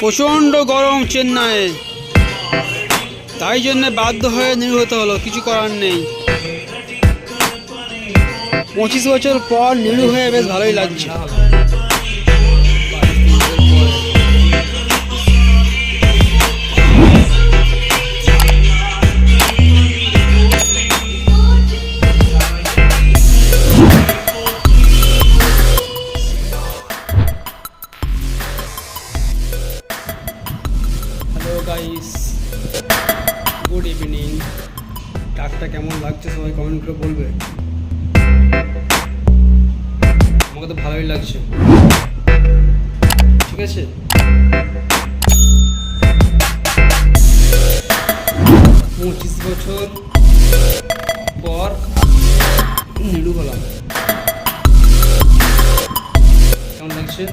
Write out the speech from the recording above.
প্রচণ্ড গরম চেন্নাইয়ে। তাই জন্য বাধ্য হয়ে নির্গত হলো, কিছু করার নেই। পঁচিশ বছর পর নিরু হয়ে বেশ ভালোই লাগছে। গাইস গুড ইভিনিং ডাকটা কেমন লাগছে সবাই কমেন্ট করে বলবে। আমাকে তো ভালোই লাগছে। ঠিক আছে? পঁচিশ বছর পর নীলু হলাম। কেমন লাগছে?